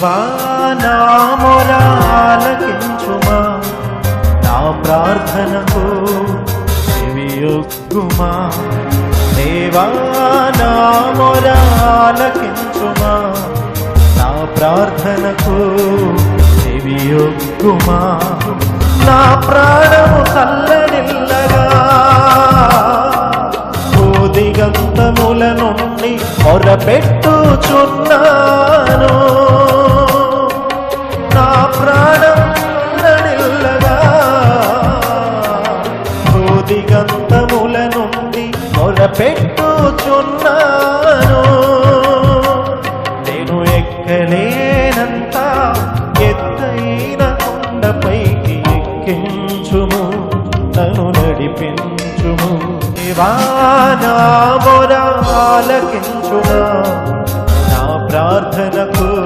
దేవా నా మొరాలకించుమా. నా ప్రార్థనకు చెవియొగ్గుమా దేవా నా మొరాలకించుమా. నా ప్రార్థనకు చెవియొగ్గుమా నా ప్రాణము చల్లనిల్లగా దిగంతముల నుండి మొరపెట్టుచున్నాను. నా ప్రాణం నడిల్లగా. నుండి మొరపెట్టుచున్నాను. నేను ఎక్కలేనంత ఎత్తైన కొండపైకి ఎక్కించుము. తను నడిపించుము. దేవానా మొరాలకించుమా నా ప్రార్థనకు